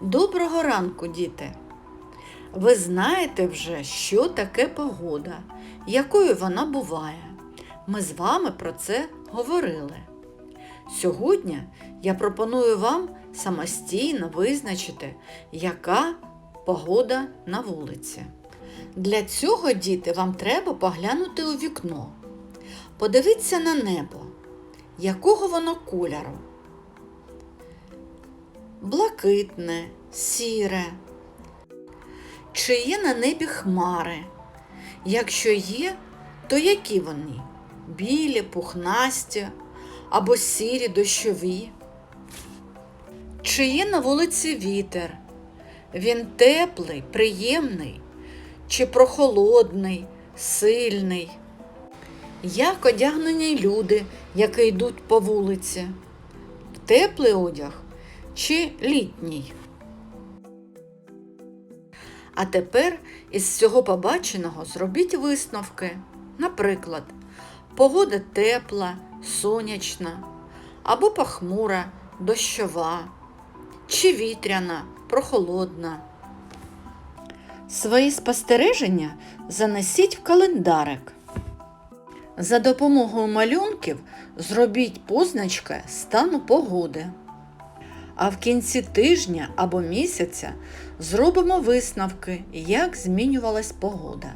Доброго ранку, діти! Ви знаєте вже, що таке погода, якою вона буває. Ми з вами про це говорили. Сьогодні я пропоную вам самостійно визначити, яка погода на вулиці. Для цього, діти, вам треба поглянути у вікно. Подивіться на небо, якого воно кольору. Блакитне, сіре. Чи є на небі хмари? Якщо є, то які вони? Білі, пухнасті або сірі дощові? Чи є на вулиці вітер? Він теплий, приємний чи прохолодний, сильний? Як одягнені люди, які йдуть по вулиці? Теплий одяг чи літній? А тепер із цього побаченого зробіть висновки. Наприклад, погода тепла, сонячна, або похмура, дощова, чи вітряна, прохолодна. Свої спостереження занесіть в календарик. За допомогою малюнків зробіть позначки стану погоди. А в кінці тижня або місяця зробимо висновки, як змінювалась погода.